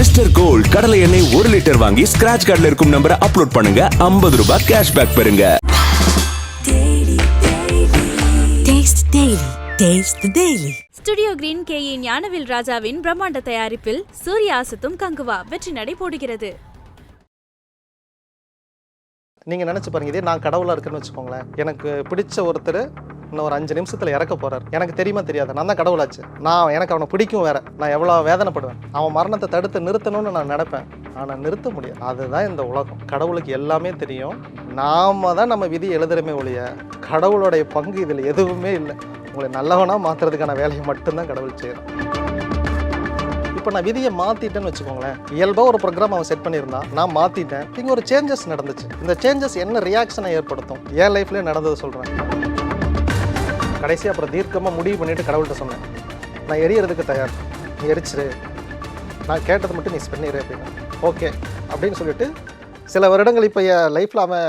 Mister gold கடலை எண்ணெய் ஒரு லிட்டர் வாங்கி ஸ்கிராச் கார்டில் இருக்கும் நம்பரை அப்லோட் பண்ணுங்க 50 ரூபாய் கேஷ்பேக் பெறுங்க Taste Daily. Taste the Daily. Studio green K A Gnanavel ராஜாவின் பிரம்மாண்ட தயாரிப்பில் சூர்யாசத்தும் கங்குவா வெற்றி நடை போடுகிறது நீங்கள் நினச்சி பாருங்க இதே நான் கடவுளாக இருக்குன்னு வச்சுக்கோங்களேன். எனக்கு பிடிச்ச ஒருத்தர் இன்னும் ஒரு அஞ்சு நிமிஷத்தில் இறக்க போகிறார் எனக்கு தெரியுமா தெரியாது. நான் தான் கடவுளாச்சு. நான் எனக்கு அவனை பிடிக்கும் வேற. நான் எவ்வளோ வேதனைப்படுவேன். அவன் மரணத்தை தடுத்து நிறுத்தணும்னு நான் நினைப்பேன். ஆனால் நிறுத்த முடியாது. அதுதான் இந்த உலகம். கடவுளுக்கு எல்லாமே தெரியும். நாம தான் நம்ம விதி எழுதுறமே ஒழிய கடவுளுடைய பங்கு இதில் எதுவுமே இல்லை. உங்களை நல்லவனாக மாற்றுறதுக்கான வேலையை மட்டும்தான் கடவுள் செய்கிறேன் இப்போ நான் விதியை மாற்றிட்டேன்னு வச்சுக்கோங்களேன். இயல்பாக ஒரு ப்ரோக்ராம் அவன் செட் பண்ணியிருந்தான் நான் மாற்றிட்டேன் இங்கே ஒரு சேஞ்சஸ் நடந்துச்சு. இந்த சேஞ்சஸ் என்ன ரியாக்ஷனை ஏற்படுத்தும்? என் லைஃப்லேயே நடந்தது சொல்கிறேன் கடைசி அப்புறம் தீர்க்கமாக முடிவு பண்ணிவிட்டு கடவுள்கிட்ட சொன்னேன். நான் எரியறதுக்கு தயார். நீ எரிச்சிரு. நான் கேட்டது மட்டும் நீ பண்ணிடு அப்படின்னு. ஓகே. அப்படின்னு சொல்லிட்டு சில வருடங்கள் இப்போ என் லைஃப்பில் அவன்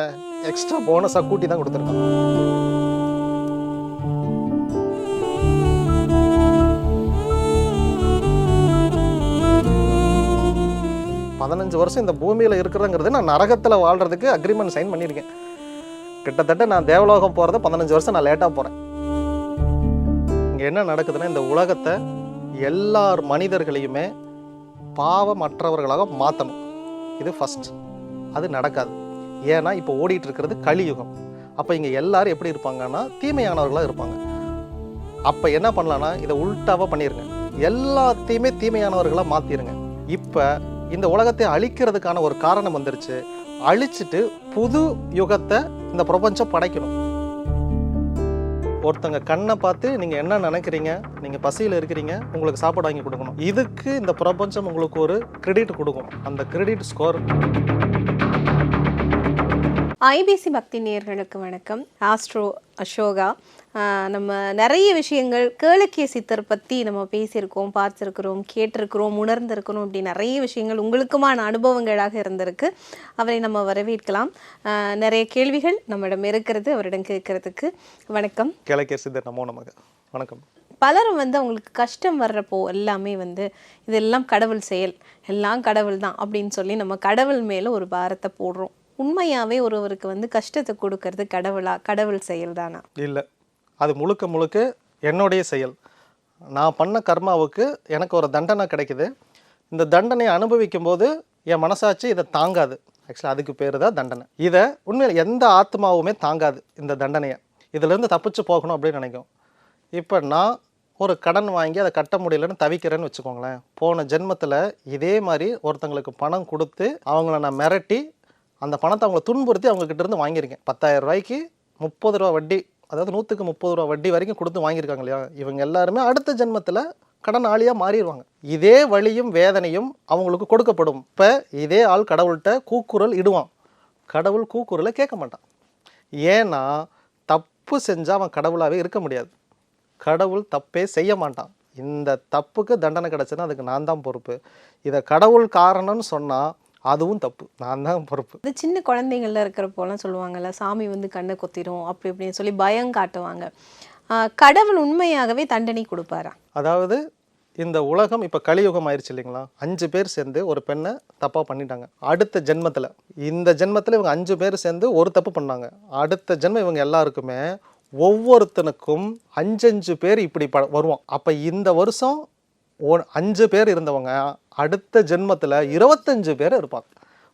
எக்ஸ்ட்ரா போனஸாக கூட்டி தான் கொடுத்துருக்கான். பதினஞ்சு வருஷம் இந்த பூமியில் இருக்கிறதுங்கிறது நான் நரகத்தில் வாழ்கிறதுக்கு அக்ரிமெண்ட் சைன் பண்ணியிருக்கேன். கிட்டத்தட்ட நான் தேவலோகம் போகிறத பதினஞ்சு வருஷம் நான் லேட்டாக போகிறேன் இங்கே என்ன நடக்குதுன்னா இந்த உலகத்தை எல்லார் மனிதர்களையுமே பாவமற்றவர்களாக மாற்றணும் இது ஃபஸ்ட் அது நடக்காது. ஏன்னா இப்போ ஓடிட்டு இருக்கிறது கலியுகம். அப்போ இங்கே எல்லாரும் எப்படி இருப்பாங்கன்னா தீமையானவர்களாக இருப்பாங்க. அப்போ என்ன பண்ணலான்னா இதை உல்ட்டாவாக பண்ணிடுங்க எல்லாத்தையுமே தீமையானவர்களாக மாற்றிடுங்க இப்போ இந்த உலகத்தை அழிக்கிறதுக்கான ஒரு காரணம் வந்துருச்சு. அழிச்சிட்டு புது யுகத்தை இந்த பிரபஞ்சம் படைக்கணும். ஒருத்தங்க கண்ணை பார்த்து நீங்கள் என்ன நினைக்கிறீங்க? நீங்கள் பசியில் இருக்கிறீங்க உங்களுக்கு சாப்பாடு வாங்கி கொடுக்கணும். இதுக்கு இந்த பிரபஞ்சம் உங்களுக்கு ஒரு கிரெடிட் கொடுக்கும். அந்த கிரெடிட் ஸ்கோர் ஐபிசி பக்தி நேயர்களுக்கு வணக்கம். ஆஸ்ட்ரோ அசோகா. நம்ம நிறைய விஷயங்கள் கேளக்கிய சித்தர் பற்றி நம்ம பேசியிருக்கோம் பார்த்துருக்கிறோம் கேட்டிருக்கிறோம் உணர்ந்திருக்கிறோம் இப்படி நிறைய விஷயங்கள் உங்களுக்குமான அனுபவங்களாக இருந்திருக்கு. அவரை நம்ம வரவேற்கலாம். நிறைய கேள்விகள் நம்மிடம் இருக்கிறது அவரிடம் கேட்கறதுக்கு வணக்கம். கிழக்கே சித்தர் நமோ நமக. வணக்கம். பலரும் வந்து அவங்களுக்கு கஷ்டம் வர்றப்போ எல்லாமே வந்து இதெல்லாம் கடவுள் செயல் எல்லாம் கடவுள் தான் அப்படின்னு சொல்லி நம்ம கடவுள் மேலே ஒரு பாரத்தை போடுறோம். உண்மையாவே ஒருவருக்கு வந்து கஷ்டத்தை கொடுக்கறது கடவுளா கடவுள் செயல் தானா இல்லை. அது முழுக்க முழுக்க என்னுடைய செயல். நான் பண்ண கர்மாவுக்கு எனக்கு ஒரு தண்டனை கிடைக்குது. இந்த தண்டனையை அனுபவிக்கும் போது என் மனசாட்சி இதை தாங்காது. ஆக்சுவலாக அதுக்கு பேர் தான் தண்டனை. இதை உண்மையில் எந்த ஆத்மாவுமே தாங்காது இந்த தண்டனையை. இதிலேருந்து தப்பிச்சு போகணும் அப்படின்னு நினைக்கும். இப்போ நான் ஒரு கடன் வாங்கி அதை கட்ட முடியலன்னு தவிக்கிறேன்னு வச்சுக்கோங்களேன். போன ஜென்மத்தில் இதே மாதிரி ஒருத்தங்களுக்கு பணம் கொடுத்து அவங்கள நான் மிரட்டி அந்த பணத்தை அவங்கள துன்புறுத்தி அவங்கக்கிட்ட இருந்து வாங்கியிருக்கேன் பத்தாயிரம் ரூபாய்க்கு முப்பது ரூபா வட்டி அதாவது நூற்றுக்கு முப்பது ரூபா வட்டி வரைக்கும் கொடுத்து வாங்கியிருக்காங்க இல்லையா? இவங்க எல்லாருமே அடுத்த ஜென்மத்தில் கடன் ஆளியாக மாறிடுவாங்க. இதே வழியும் வேதனையும் அவங்களுக்கு கொடுக்கப்படும். இப்போ இதே ஆள் கடவுள்கிட்ட கூக்குரல் இடுவான். கடவுள் கூக்குரலை கேட்க மாட்டான். ஏன்னா தப்பு செஞ்சால் அவன் கடவுளாகவே இருக்க முடியாது. கடவுள் தப்பே செய்ய மாட்டான். இந்த தப்புக்கு தண்டனை கிடச்சுன்னா அதுக்கு நான் தான் பொறுப்பு. இதை கடவுள் காரணம்னு சொன்னால் அதுவும் தப்பு. நான் தான் பொறுப்பு. இது சின்ன குழந்தைங்கள்ல இருக்கிறப்போலாம் சொல்லுவாங்கல்ல சாமி வந்து கண்ணை கொத்திரும் அப்படி இப்படின்னு சொல்லி பயம் காட்டுவாங்க. கடவுள் உண்மையாகவே தண்டனை கொடுப்பாரா? அதாவது இந்த உலகம் இப்போ கலியுகம் ஆயிடுச்சு இல்லைங்களா? அஞ்சு பேர் சேர்ந்து ஒரு பெண்ணை தப்பாக பண்ணிட்டாங்க. அடுத்த ஜென்மத்தில். இந்த ஜென்மத்தில் இவங்க அஞ்சு பேர் சேர்ந்து ஒரு தப்பு பண்ணாங்க. அடுத்த ஜென்மம் இவங்க எல்லாருக்குமே ஒவ்வொருத்தனுக்கும் அஞ்சஞ்சு பேர் இப்படி ப வருவான். அப்போ இந்த வருஷம் ஒ- அஞ்சு பேர் இருந்தவங்க அடுத்த ஜென்மத்தில் இருபத்தஞ்சு பேர் இருப்பாங்க.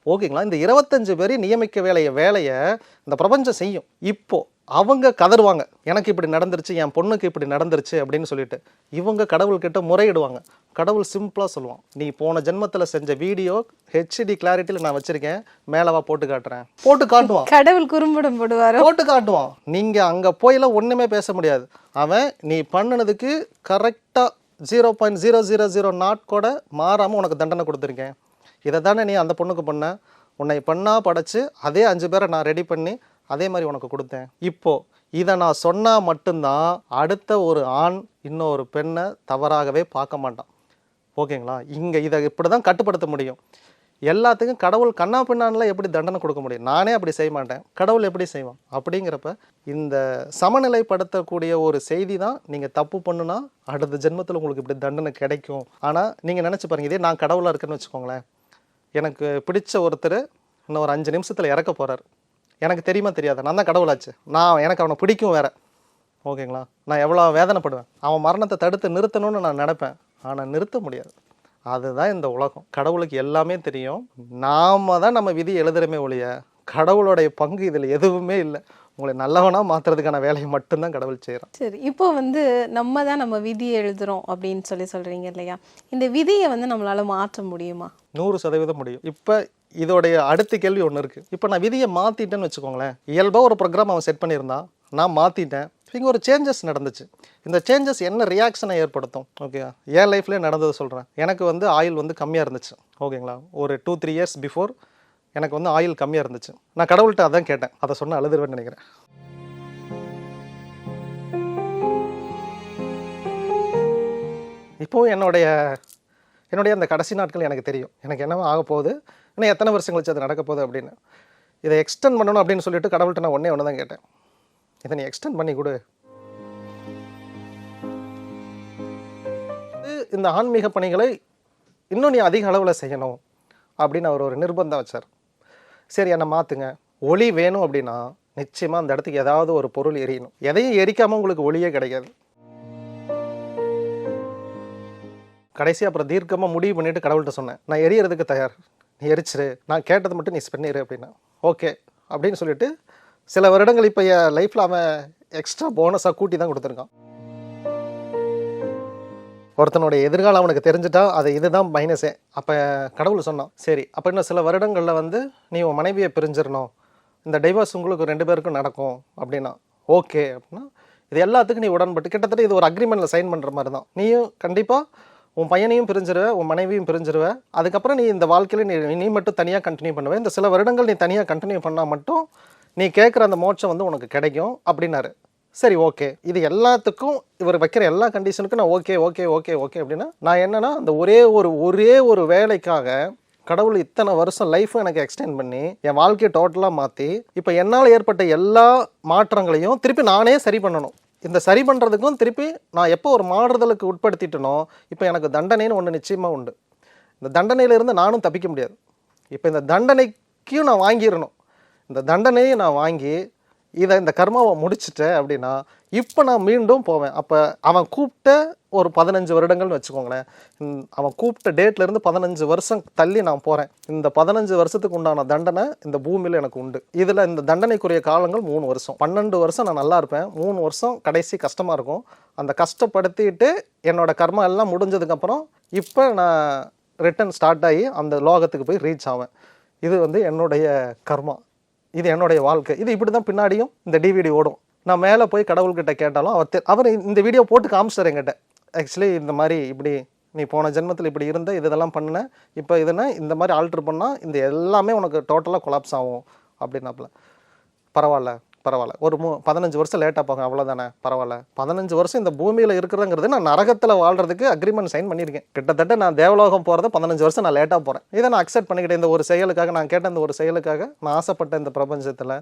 ஓகேங்களா? இந்த இருபத்தஞ்சு பேரையும் நியமிக்க வேலைய வேலையை இந்த பிரபஞ்சம் செய்யும். இப்போ அவங்க கதறுவாங்க எனக்கு இப்படி நடந்துருச்சு என் பொண்ணுக்கு இப்படி நடந்துருச்சு அப்படின்னு சொல்லிட்டு இவங்க கடவுள்கிட்ட முறையிடுவாங்க. கடவுள் சிம்பிளாக சொல்லுவான் நீ போன ஜென்மத்தில் செஞ்ச வீடியோ ஹெச்டி கிளாரிட்டியில் நான் வச்சிருக்கேன். மேலவா போட்டு காட்டுறேன். போட்டு காட்டுவான். கடவுள் குறும்படம் போடுவாரோ? போட்டு காட்டுவான். நீங்க அங்க போயெல்லாம் ஒண்ணுமே பேச முடியாது. அவன் நீ பண்ணுனதுக்கு கரெக்டா zero point zero zero zero not கூட மாறாமல் உனக்கு தண்டனை கொடுத்துருக்கேன். இதை தானே நீ அந்த பொண்ணுக்கு பண்ண? உன்னை பண்ணா படைச்சு அதே அஞ்சு பேரை நான் ரெடி பண்ணி அதே மாதிரி உனக்கு கொடுத்தேன். இப்போது இதை நான் சொன்னால் மட்டும்தான் அடுத்த ஒரு ஆண் இன்னொரு பெண்ணை தவறாகவே பார்க்க மாட்டான். ஓகேங்களா? இங்கே இதை இப்படி தான் கட்டுப்படுத்த முடியும். எல்லாத்துக்கும் கடவுள் கண்ணா பின்னான்ல எப்படி தண்டனை கொடுக்க முடியும்? நானே அப்படி செய்ய மாட்டேன். கடவுள் எப்படி செய்வான்? அப்படிங்கிறப்ப இந்த சமநிலைப்படுத்தக்கூடிய ஒரு செய்தி தான் நீங்கள் தப்பு பண்ணுனா அடுத்த ஜென்மத்தில் உங்களுக்கு இப்படி தண்டனை கிடைக்கும். ஆனால் நீங்கள் நினச்சி பாருங்க இதே நான் கடவுளாக இருக்கேன்னு வச்சுக்கோங்களேன். எனக்கு பிடிச்ச ஒருத்தர் இன்னும் ஒரு அஞ்சு நிமிஷத்தில் இறக்க போகிறார் எனக்கு தெரியுமா தெரியாது? நான் தான் கடவுளாச்சு. நான் எனக்கு அவனை பிடிக்கும் வேற. ஓகேங்களா? நான் எவ்வளோ வேதனைப்படுவேன். அவன் மரணத்தை தடுத்து நிறுத்தணும்னு நான் நினைப்பேன். ஆனால் நிறுத்த முடியாது. அதுதான் இந்த உலகம். கடவுளுக்கு எல்லாமே தெரியும். நாம தான் நம்ம விதி எழுதுறமே ஒழிய கடவுளுடைய பங்கு இதில் எதுவுமே இல்லை. உங்களை நல்லவனா மாத்துறதுக்கான வேலையை மட்டும்தான் கடவுள் செய்கிறான் சரி இப்போ வந்து நம்ம தான் நம்ம விதியை எழுதுறோம் அப்படின்னு சொல்லி சொல்றீங்க இல்லையா? இந்த விதியை வந்து நம்மளால மாற்ற முடியுமா? நூறு சதவீதம் முடியும். இப்போ இதோடைய அடுத்த கேள்வி ஒன்று இருக்குது இப்போ நான் விதியை மாற்றிட்டேன்னு வச்சுக்கோங்களேன். இயல்பாக ஒரு ப்ரோக்ராம் அவன் செட் பண்ணியிருந்தான். நான் மாற்றிட்டேன் இங்கே ஒரு சேஞ்சஸ் நடந்துச்சு. இந்த சேஞ்சஸ் என்ன ரியாக்ஷனை ஏற்படுத்தும்? ஓகே என் லைஃப்லேயே நடந்தது சொல்கிறேன் எனக்கு வந்து ஆயில் வந்து கம்மியாக இருந்துச்சு. ஓகேங்களா ஒரு டூ த்ரீ இயர்ஸ் பிஃபோர் எனக்கு வந்து ஆயில் கம்மியாக இருந்துச்சு. நான் கடவுள்கிட்ட அதான் கேட்டேன். அதை சொன்ன அழுதுருவேன்னு நினைக்கிறேன். இப்போவும் என்னுடைய என்னுடைய அந்த கடைசி நாட்கள் எனக்கு தெரியும். எனக்கு என்னவோ ஆக போகுது. இன்னும் எத்தனை வருஷம் கழிச்சு அது நடக்க போகுது அப்படின்னு. இதை எக்ஸ்டெண்ட் பண்ணணும் அப்படின்னு சொல்லிட்டு கடவுள்கிட்ட நான் ஒன்றே ஒன்று தான் கேட்டேன். இதை நீ எக்ஸ்டெண்ட் பண்ணி கொடு. இது இந்த ஆன்மீக பணிகளை இன்னும் நீ அதிக அளவில் செய்யணும் அப்படின்னு அவர் ஒரு நிர்பந்தம் வச்சார். சரி என்னை மாற்றுங்க ஒளி வேணும் அப்படின்னா நிச்சயமாக அந்த இடத்துக்கு ஏதாவது ஒரு பொருள் எரியணும். எதையும் எரிக்காமல் உங்களுக்கு ஒளியே கிடைக்காது கடைசி அப்புறம் தீர்க்கமாக முடிவு பண்ணிவிட்டு கடவுள்கிட்ட சொன்னேன். நான் எரியறதுக்கு தயார். நீ எரிச்சிரு. நான் கேட்டது மட்டும் நீ பண்ணிடு அப்படின்னா. ஓகே அப்படின்னு சொல்லிட்டு சில வருடங்கள் இப்போ என் லைஃப்பில் அவன் எக்ஸ்ட்ரா போனஸாக கூட்டி தான் கொடுத்துருக்கான். ஒருத்தனுடைய எதிர்காலம் அவனுக்கு தெரிஞ்சுட்டா அது இதுதான் மைனஸே அப்போ கடவுள் சொன்னான் சரி அப்போ இன்னும் சில வருடங்களில் வந்து நீ உன் மனைவியை பிரிஞ்சிடணும். இந்த டைவர்ஸ் உங்களுக்கு ரெண்டு பேருக்கும் நடக்கும் அப்படின்னா ஓகே அப்படின்னா இது எல்லாத்துக்கும் நீ உடன்பட்டு கிட்டத்தட்ட இது ஒரு அக்ரிமெண்ட்டில் சைன் பண்ணுற மாதிரி தான். நீயும் கண்டிப்பாக உன் பையனையும் பிரிஞ்சிருவ உன் மனைவியும் பிரிஞ்சிருவ. அதுக்கப்புறம் நீ இந்த வாழ்க்கையில் நீ நீ மட்டும் தனியாக கண்டினியூ பண்ணுவேன் இந்த சில வருடங்கள் நீ தனியாக கண்டினியூ பண்ணால் மட்டும் நீ கேட்குற அந்த மோட்சம் வந்து உனக்கு கிடைக்கும் அப்படின்னாரு. சரி ஓகே. இது எல்லாத்துக்கும் இவர் வைக்கிற எல்லா கண்டிஷனுக்கும் நான் ஓகே ஓகே ஓகே ஓகே அப்படின்னா நான் என்னென்னா அந்த ஒரே ஒரு ஒரே ஒரு வேலைக்காக கடவுள் இத்தனை வருஷம் லைஃப்பும் எனக்கு எக்ஸ்டெண்ட் பண்ணி என் வாழ்க்கையை டோட்டலாக மாற்றி இப்போ என்னால் ஏற்பட்ட எல்லா மாற்றங்களையும் திருப்பி நானே சரி பண்ணணும். இந்த சரி பண்ணுறதுக்கும் திருப்பி நான் எப்போ ஒரு மாறுதலுக்கு உட்படுத்திட்டனோ இப்போ எனக்கு தண்டனைன்னு ஒன்று நிச்சயமாக உண்டு. இந்த தண்டனையிலிருந்து நானும் தப்பிக்க முடியாது. இப்போ இந்த தண்டனைக்கும் நான் வாங்கிடணும். இந்த தண்டனையை நான் வாங்கி இதை இந்த கர்மாவை முடிச்சுட்டேன் அப்படின்னா இப்போ நான் மீண்டும் போவேன். அப்போ அவன் கூப்பிட்ட ஒரு பதினஞ்சு வருடங்கள்னு வச்சுக்கோங்களேன். அவன் கூப்பிட்ட டேட்லேருந்து பதினஞ்சு வருஷம் தள்ளி நான் போகிறேன் இந்த பதினஞ்சு வருஷத்துக்கு உண்டான தண்டனை இந்த பூமியில் எனக்கு உண்டு. இதில் இந்த தண்டனைக்குரிய காலங்கள் மூணு வருஷம். பன்னெண்டு வருஷம் நான் நல்லா இருப்பேன். மூணு வருஷம் கடைசி கஷ்டமாக இருக்கும். அந்த கஷ்டப்படுத்திட்டு என்னோடய கர்மா எல்லாம் முடிஞ்சதுக்கப்புறம் இப்போ நான் ரிட்டன் ஸ்டார்ட் ஆகி அந்த லோகத்துக்கு போய் ரீச் ஆவேன். இது வந்து என்னுடைய கர்மா. இது என்னுடைய வாழ்க்கை. இது இப்படி தான் பின்னாடியும் இந்த டிவிடி ஓடும். நான் மேலே போய் கடவுள்கிட்ட கேட்டாலும் அவர் அவர் இந்த வீடியோ போட்டு காமிச்சார் என்கிட்ட. ஆக்சுவலி இந்த மாதிரி இப்படி நீ போன ஜென்மத்தில் இப்படி இருந்த இது இதெல்லாம் பண்ண இப்போ இதுனா இந்த மாதிரி ஆல்ட்ரு பண்ணால் இந்த எல்லாமே உனக்கு டோட்டலாக கொலாப்ஸ் ஆகும் அப்படின்னாப்புல. பரவாயில்ல. பரவாயில்ல. ஒரு மூ பதினஞ்சு வருஷம் லேட்டாக போங்க அவ்வளோதானே பரவாயில்ல. பதினஞ்சு வருஷம் இந்த பூமியில் இருக்கிறதுங்கிறது நான் நரகத்தில் வாழ்றதுக்கு அக்ரிமெண்ட் சைன் பண்ணியிருக்கேன். கிட்டத்தட்ட நான் தேவலோகம் போகிறது பதினஞ்சு வருஷம் நான் லேட்டாக போகிறேன் இதை நான் அக்செப்ட் பண்ணிக்கிட்டேன். இந்த ஒரு செயலுக்காக நான் கேட்ட இந்த ஒரு செயலுக்காக நான் ஆசைப்பட்ட இந்த பிரபஞ்சத்தில்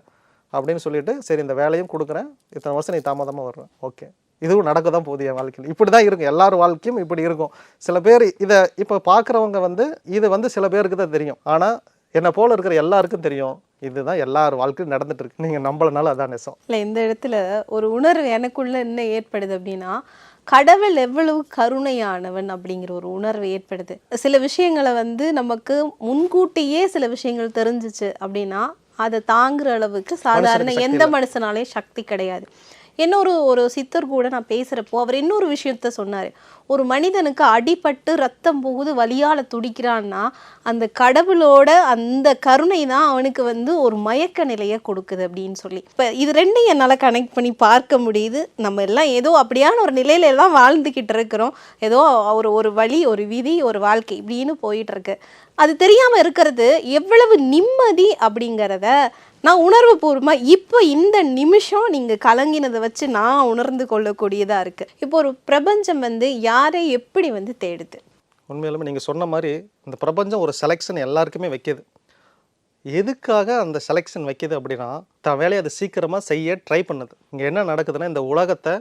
அப்படின்னு சொல்லிட்டு சரி இந்த வேலையும் கொடுக்குறேன். இத்தனை வருஷம் நீ தாமதமாக வர்றேன் ஓகே. இதுவும் நடக்க தான் போகுது என் வாழ்க்கையில். இப்படி தான் இருக்கும். எல்லார் வாழ்க்கையும் இப்படி இருக்கும். சில பேர் இதை இப்போ பார்க்குறவங்க வந்து இது வந்து சில பேருக்கு தான் தெரியும். ஆனால் என்னை போல இருக்கிற எல்லாருக்கும் தெரியும். இதுதான் எல்லார் வாழ்க்கையும் நடந்துட்டு இருக்கு நீங்கள் நம்பலனாலும் அதான் நெசம். இல்லை இந்த இடத்துல ஒரு உணர்வு எனக்குள்ள என்ன ஏற்படுது அப்படின்னா கடவுள் எவ்வளவு கருணையானவன் அப்படிங்கிற ஒரு உணர்வு ஏற்படுது. சில விஷயங்களை வந்து நமக்கு முன்கூட்டியே சில விஷயங்கள் தெரிஞ்சிச்சு அப்படின்னா அதை தாங்குற அளவுக்கு சாதாரண எந்த மனுஷனாலையும் சக்தி கிடையாது. இன்னொரு ஒரு சித்தர் கூட நான் பேசுகிறப்போ அவர் இன்னொரு விஷயத்த சொன்னார். ஒரு மனிதனுக்கு அடிபட்டு ரத்தம் போகுது வலியால் துடிக்கிறான்னா அந்த கடவுளோட அந்த கருணை தான் அவனுக்கு வந்து ஒரு மயக்க நிலையை கொடுக்குது அப்படின்னு சொல்லி. இப்போ இது ரெண்டையும் என்னால் கனெக்ட் பண்ணி பார்க்க முடியுது. நம்ம எல்லாம் ஏதோ அப்படியான ஒரு நிலையில எல்லாம் வாழ்ந்துக்கிட்டு இருக்கிறோம். ஏதோ ஒரு ஒரு வழி ஒரு விதி ஒரு வாழ்க்கை இப்படின்னு போயிட்டுருக்கு அது தெரியாமல் இருக்கிறது எவ்வளவு நிம்மதி அப்படிங்கிறத நான் உணர்வு பூர்வமாக இப்போ இந்த நிமிஷம் நீங்கள் கலங்கினதை வச்சு நான் உணர்ந்து கொள்ளக்கூடியதாக இருக்குது இப்போ ஒரு பிரபஞ்சம் வந்து யாரை எப்படி வந்து தேடுது? உண்மையிலுமே நீங்கள் சொன்ன மாதிரி இந்த பிரபஞ்சம் ஒரு செலெக்ஷன் எல்லாருக்குமே வைக்கிது. எதுக்காக அந்த செலெக்ஷன் வைக்கிது அப்படின்னா தன் வேலையை அதை சீக்கிரமாக செய்ய ட்ரை பண்ணுது. இங்கே என்ன நடக்குதுன்னா இந்த உலகத்தை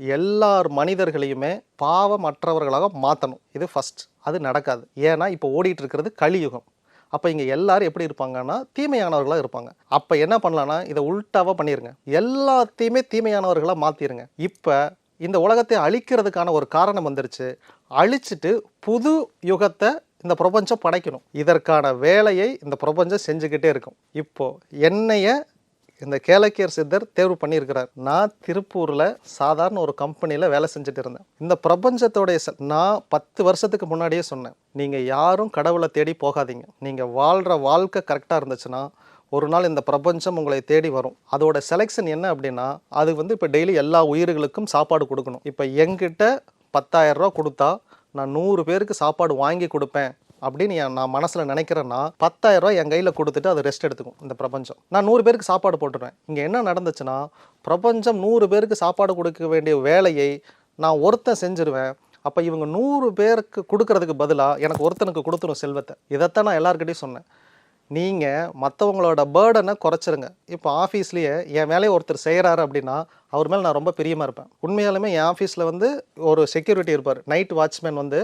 எல்லார் மனிதர்களையுமே பாவமற்றவர்களாக மாற்றணும் இது ஃபஸ்ட் அது நடக்காது. ஏன்னா இப்போ ஓடிட்டு இருக்கிறது கலியுகம். அப்போ இங்கே எல்லாரும் எப்படி இருப்பாங்கன்னா தீமையானவர்களாக இருப்பாங்க. அப்போ என்ன பண்ணலான்னா இதை உல்ட்டாவாக பண்ணிடுங்க எல்லாத்தையுமே தீமையானவர்களாக மாற்றிடுங்க இப்போ இந்த உலகத்தை அழிக்கிறதுக்கான ஒரு காரணம் வந்துருச்சு. அழிச்சிட்டு புது யுகத்தை இந்த பிரபஞ்சம் படைக்கணும். இதற்கான வேலையை இந்த பிரபஞ்சம் செஞ்சுக்கிட்டே இருக்கும். இப்போ என்னைய இந்த கேளக்கியர் சித்தர் தேர்வு பண்ணியிருக்கிறார். நான் திருப்பூரில் சாதாரண ஒரு கம்பெனியில் வேலை செஞ்சுட்டு இருந்தேன். இந்த பிரபஞ்சத்தோடைய ச- நான் பத்து வருஷத்துக்கு முன்னாடியே சொன்னேன். நீங்கள் யாரும் கடவுளை தேடி போகாதீங்க. நீங்கள் வாழ்கிற வாழ்க்கை கரெக்டாக இருந்துச்சுன்னா ஒரு நாள் இந்த பிரபஞ்சம் உங்களை தேடி வரும். அதோட செலெக்ஷன் என்ன அப்படின்னா அது வந்து இப்போ டெய்லி எல்லா உயிர்களுக்கும் சாப்பாடு கொடுக்கணும். இப்போ எங்கிட்ட பத்தாயிரம் ரூபா கொடுத்தா நான் நூறு பேருக்கு சாப்பாடு வாங்கி கொடுப்பேன். அப்படின்னு என் நான் மனசில் நினைக்கிறேன்னா பத்தாயிரம் ரூபாய் என் கையில் கொடுத்துட்டு அது ரெஸ்ட் எடுத்துக்கும் இந்த பிரபஞ்சம். நான் நூறு பேருக்கு சாப்பாடு போட்டுருவேன். இங்கே என்ன நடந்துச்சுன்னா பிரபஞ்சம் நூறு பேருக்கு சாப்பாடு கொடுக்க வேண்டிய வேலையை நான் ஒருத்தன் செஞ்சிருவேன். அப்போ இவங்க நூறு பேருக்கு கொடுக்கறதுக்கு பதிலாக எனக்கு ஒருத்தனுக்கு கொடுத்துரும் செல்வத்தை. இதைத்தான் நான் எல்லாருக்கிட்டையும் சொன்னேன். நீங்கள் மற்றவங்களோட பேர்டனை குறைச்சிருங்க. இப்போ ஆஃபீஸ்லேயே என் வேலையை ஒருத்தர் செய்கிறாரு அப்படின்னா அவர் மேலே நான் ரொம்ப பிரியமாக இருப்பேன். உண்மையாலுமே என் ஆஃபீஸில் வந்து ஒரு செக்யூரிட்டி இருப்பார். நைட் வாட்ச்மேன் வந்து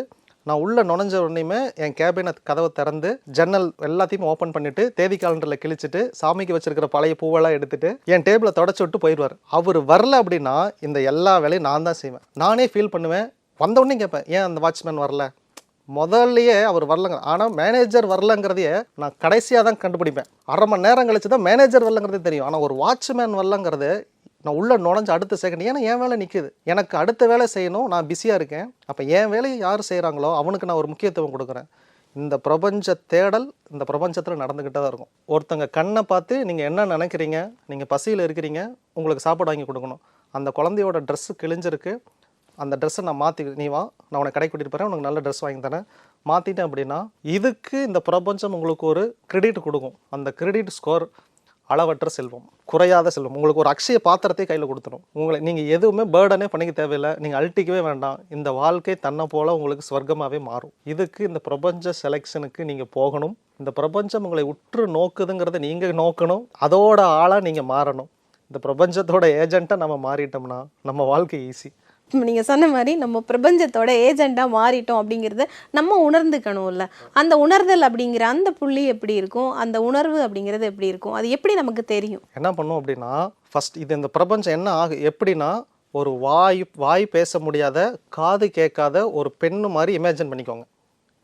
நான் உள்ளே நுழைஞ்ச உடனேயுமே என் கேபினை கதவை திறந்து ஜன்னல் எல்லாத்தையும் ஓப்பன் பண்ணிட்டு தேதி காலண்டரில் கிழிச்சிட்டு சாமிக்கு வச்சிருக்கிற பழைய பூவெல்லாம் எடுத்துட்டு என் டேபிளை தொடச்சி விட்டு போயிடுவார். அவர் வரல அப்படின்னா இந்த எல்லா வேலையும் நான் தான் செய்வேன். நானே ஃபீல் பண்ணுவேன். வந்த உடனே கேட்பேன் ஏன் அந்த வாட்ச்மேன் வரல? முதல்லையே அவர் வரலங்க ஆனால் மேனேஜர் வரலங்கிறதையே நான் கடைசியாக தான் கண்டுபிடிப்பேன். அரை மணி நேரம் கழிச்சு தான் மேனேஜர் வரலங்கிறதே தெரியும். ஆனால் ஒரு வாட்ச்மேன் வரலங்கிறது நான் உள்ளே நுழைஞ்சு அடுத்த செகண்ட் ஏன்னா என் வேலை நிற்குது எனக்கு அடுத்த வேலை செய்யணும் நான் பிஸியாக இருக்கேன். அப்போ என் வேலையை யார் செய்கிறாங்களோ அவனுக்கு நான் ஒரு முக்கியத்துவம் கொடுக்குறேன். இந்த பிரபஞ்ச தேடல் இந்த பிரபஞ்சத்தில் நடந்துக்கிட்டே தான் இருக்கும். ஒருத்தங்க கண்ணை பார்த்து நீங்கள் என்ன நினைக்கிறீங்க? நீங்கள் பசியில் இருக்கிறீங்க உங்களுக்கு சாப்பாடு வாங்கி கொடுக்கணும். அந்த குழந்தையோட ட்ரெஸ்ஸு கிழிஞ்சிருக்கு. அந்த ட்ரெஸ்ஸை நான் மாற்றி நீ வா நான் உனக்கு கடை கூட்டிட்டு போகிறேன் உனக்கு நல்ல ட்ரெஸ் வாங்கி தரேன். மாற்றிட்டேன் அப்படின்னா இதுக்கு இந்த பிரபஞ்சம் உங்களுக்கு ஒரு கிரெடிட் கொடுக்கும். அந்த கிரெடிட் ஸ்கோர் அளவற்ற செல்வம் குறையாத செல்வம். உங்களுக்கு ஒரு அக்ஷய பாத்திரத்தை கையில் கொடுத்துடும் உங்களை நீங்கள் எதுவுமே பேர்டனே பண்ணிக்க தேவையில்லை. நீங்கள் அழட்டிக்கவே வேண்டாம். இந்த வாழ்க்கை தன்னை போல் உங்களுக்கு ஸ்வர்க்கமாகவே மாறும். இதுக்கு இந்த பிரபஞ்ச செலெக்ஷனுக்கு நீங்கள் போகணும். இந்த பிரபஞ்சம் உங்களை உற்று நோக்குதுங்கிறத நீங்கள் நோக்கணும். அதோட ஆளாக நீங்கள் மாறணும். இந்த பிரபஞ்சத்தோட ஏஜெண்ட்டாக நம்ம மாறிட்டோம்னா நம்ம வாழ்க்கை ஈஸி நீங்கள் சொன்ன மாதிரி நம்ம பிரபஞ்சத்தோட ஏஜெண்டாக மாறிட்டோம் அப்படிங்கிறத நம்ம உணர்ந்துக்கணும்ல. அந்த உணர்தல் அப்படிங்கிற அந்த புள்ளி எப்படி இருக்கும்? அந்த உணர்வு அப்படிங்கிறது எப்படி இருக்கும்? அது எப்படி நமக்கு தெரியும்? என்ன பண்ணும் அப்படின்னா ஃபஸ்ட் இது இந்த பிரபஞ்சம் என்ன ஆகு எப்படின்னா ஒரு வாய் வாய் பேச முடியாத காது கேட்காத ஒரு பெண்ணு மாதிரி இமேஜின் பண்ணிக்கோங்க.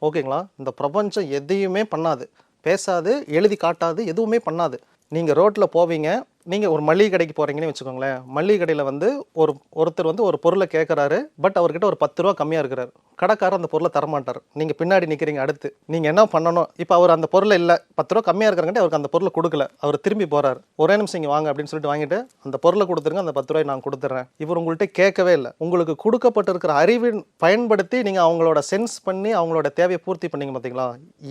ஓகேங்களா? இந்த பிரபஞ்சம் எதையுமே பண்ணாது. பேசாது எழுதி காட்டாது எதுவுமே பண்ணாது. நீங்கள் ரோட்டில் போவீங்க நீங்கள் ஒரு மளிகை கடைக்கு போகிறீங்கன்னு வச்சுக்கோங்களேன். மளிகை கடையில் வந்து ஒரு ஒருத்தர் வந்து ஒரு பொருளை கேட்குறாரு பட் அவர்கிட்ட ஒரு பத்து ரூபா கம்மியாக இருக்கிறார். கடைக்காரர் அந்த பொருளை தரமாட்டார். நீங்கள் பின்னாடி நிற்கிறீங்க அடுத்து. நீங்கள் என்ன பண்ணணும்? இப்போ அவர் அந்த பொருளை இல்லை பத்து ரூபா கம்மியாக இருக்கிறங்காட்டி அவருக்கு அந்த பொருளை கொடுக்கல. அவர் திரும்பி போகிறார் ஒரே நிமிஷம் இங்கே வாங்க அப்படின்னு சொல்லிட்டு வாங்கிட்டு அந்த பொருளை கொடுத்துருங்க அந்த பத்து ரூபாய் நான் கொடுத்துட்றேன் இவர் உங்கள்கிட்ட கேட்கவே இல்லை. உங்களுக்கு கொடுக்கப்பட்டிருக்கிற அறிவின் பயன்படுத்தி நீங்கள் அவங்களோட சென்ஸ் பண்ணி அவங்களோட தேவையை பூர்த்தி பண்ணிங்க பார்த்தீங்களா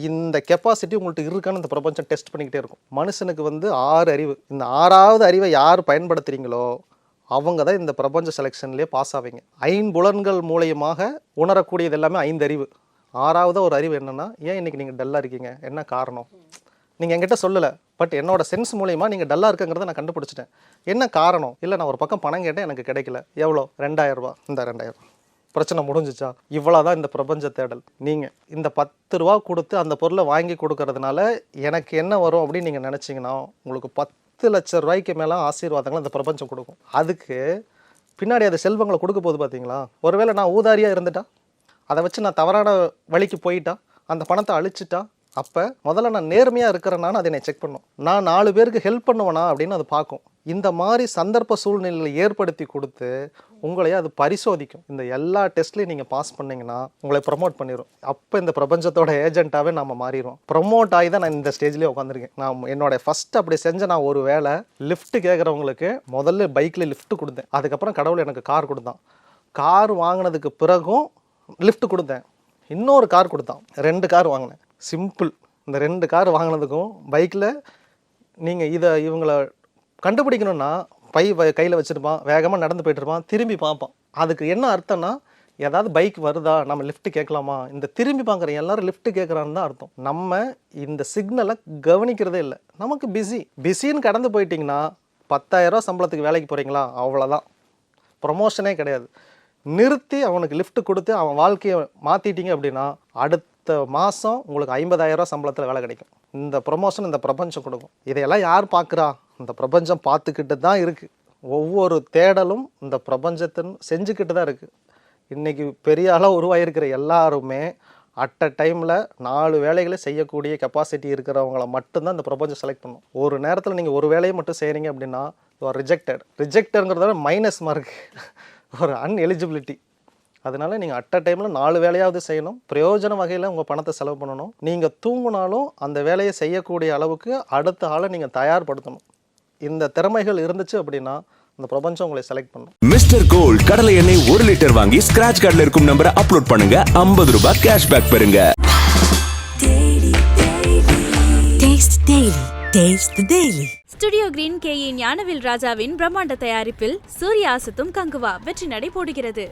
இந்த கெப்பாசிட்டி உங்கள்கிட்ட இருக்கான்னு இந்த பிரபஞ்சம் டெஸ்ட் பண்ணிக்கிட்டே இருக்கும். மனுஷனுக்கு வந்து ஆறு அறிவு. இந்த ஏதாவது அறிவை யார் பயன்படுத்துகிறீங்களோ அவங்க தான் இந்த பிரபஞ்ச செலெக்ஷன்லேயே பாஸ் ஆவீங்க. ஐம்புலன்கள் மூலியமாக உணரக்கூடியது எல்லாமே ஐந்து அறிவு ஆறாவது ஒரு அறிவு என்னென்னா ஏன் இன்றைக்கி நீங்கள் டல்லாக இருக்கீங்க? என்ன காரணம்? நீங்கள் என்கிட்ட சொல்லலை பட் என்னோட சென்ஸ் மூலயமா நீங்கள் டல்லாக இருக்குங்கிறத நான் கண்டுபிடிச்சிட்டேன். என்ன காரணம்? இல்லை நான் ஒரு பக்கம் பணம் கேட்டேன் எனக்கு கிடைக்கல. எவ்வளோ? ரெண்டாயிரம் ரூபா இந்த ரெண்டாயிரம் பிரச்சனை முடிஞ்சிச்சா? இவ்வளோதான் இந்த பிரபஞ்ச தேடல். நீங்கள் இந்த பத்து ரூபா கொடுத்து அந்த பொருளை வாங்கி கொடுக்கறதுனால எனக்கு என்ன வரும் அப்படின்னு நீங்கள் நினச்சிங்கன்னா உங்களுக்கு பத்து பத்து லட்ச ரூபாய்க்கு மேலே ஆசீர்வாதங்களை இந்த பிரபஞ்சம் கொடுக்கும். அதுக்கு பின்னாடி அது செல்வங்களை கொடுக்க போகுது பார்த்தீங்களா ஒருவேளை நான் ஊதாரியாக இருந்துட்டா? அதை வச்சு நான் தவறான வழிக்கு போயிட்டா? அந்த பணத்தை அழிச்சிட்டா? அப்போ முதல்ல நான் நேர்மையாக இருக்கிறேனான்னு அதை நான் செக் பண்ணும். நான் நாலு பேருக்கு ஹெல்ப் பண்ணுவேனா அப்படின்னு அது பார்க்கும். இந்த மாதிரி சந்தர்ப்ப சூழ்நிலைகளை ஏற்படுத்தி கொடுத்து உங்களையே அது பரிசோதிக்கும். இந்த எல்லா டெஸ்ட்லையும் நீங்கள் பாஸ் பண்ணிங்கன்னா உங்களை ப்ரமோட் பண்ணிடும் அப்போ இந்த பிரபஞ்சத்தோட ஏஜென்ட்டாகவே நம்ம மாறிடுவோம் ப்ரமோட் ஆகி தான் நான் இந்த ஸ்டேஜ்லேயே உட்காந்துருக்கேன் நான் என்னோட ஃபஸ்ட் அப்படி செஞ்ச நான் ஒரு வேலை லிஃப்ட் கேட்குறவங்களுக்கு முதல்ல பைக்கில் லிஃப்ட் கொடுத்தேன். அதுக்கப்புறம் கடவுள் எனக்கு கார் கொடுத்தான். கார் வாங்கினதுக்கு பிறகும் லிஃப்ட் கொடுத்தேன். இன்னொரு கார் கொடுத்தான். ரெண்டு கார் வாங்கினேன். சிம்பிள். இந்த ரெண்டு கார் வாங்கினதுக்கும் பைக்கில் நீங்கள் இதை இவங்களை கண்டுபிடிக்கணும்னா பை கையில் வச்சுருப்பான் வேகமாக நடந்து போயிட்டு இருப்பான் திரும்பி பார்ப்பான். அதுக்கு என்ன அர்த்தம்னா ஏதாவது பைக் வருதா நம்ம லிஃப்ட் கேட்கலாமா? இந்த திரும்பி பார்க்குற எல்லாரும் லிஃப்ட் கேட்குறான்னு தான் அர்த்தம். நம்ம இந்த சிக்னலை கவனிக்கிறதே இல்லை. நமக்கு பிஸி பிஸின்னு கடந்து போயிட்டிங்கன்னா பத்தாயிரரூவா சம்பளத்துக்கு வேலைக்கு போகிறீங்களா அவ்வளோதான் ப்ரொமோஷனே கிடையாது. நிறுத்தி அவனுக்கு லிஃப்ட் கொடுத்து அவன் வாழ்க்கையை மாற்றிட்டீங்க அப்படின்னா அடுத்த மாதம் உங்களுக்கு ஐம்பதாயிரரூவா சம்பளத்தில் வேலை கிடைக்கும். இந்த ப்ரொமோஷன் இந்த பிரபஞ்சம் கொடுக்கும். இதையெல்லாம் யார் பார்க்குறா? இந்த பிரபஞ்சம் பார்த்துக்கிட்டு தான் இருக்குது ஒவ்வொரு தேடலும் இந்த பிரபஞ்சத்தின் செஞ்சுக்கிட்டு தான் இருக்குது இன்றைக்கி பெரிய அளவு உருவாகிருக்கிற எல்லாருமே அட் அ டைமில் நாலு வேலைகளை செய்யக்கூடிய கெப்பாசிட்டி இருக்கிறவங்கள மட்டும்தான் இந்த பிரபஞ்சம் செலக்ட் பண்ணும். ஒரு நேரத்தில் நீங்கள் ஒரு வேலையை மட்டும் செய்கிறீங்க அப்படின்னா ரிஜெக்டட் ரிஜெக்டடுங்கிறத மைனஸ் மார்க் ஒரு அன்எலிஜிபிலிட்டி அதனால நீங்கள் அட் அ டைமில் நாலு வேலையாவது செய்யணும். பிரயோஜன வகையில் உங்கள் பணத்தை செலவு பண்ணணும். நீங்கள் தூங்கினாலும் அந்த வேலையை செய்யக்கூடிய அளவுக்கு அடுத்த ஆளை நீங்கள் தயார்படுத்தணும். இந்த திறமைகள் இருந்துச்சு அப்படின்னா இந்த பிரபஞ்சம் உங்களை செலக்ட் பண்ணும். மிஸ்டர் கோல்ட் கடலை எண்ணெய் ஒரு லிட்டர் வாங்கி ஸ்கிராச் கார்டுல இருக்கும் நம்பரை அப்லோட் பண்ணுங்க. ஐம்பது ரூபாய் கேஷ்பேக் பெறுங்க. Taste the Daily. Taste the Daily. Studio green K A Gnanavel ராஜாவின் பிரம்மாண்ட தயாரிப்பில் சூர்யா அசத்தும் கங்குவா வெற்றி நடை போடுகிறது.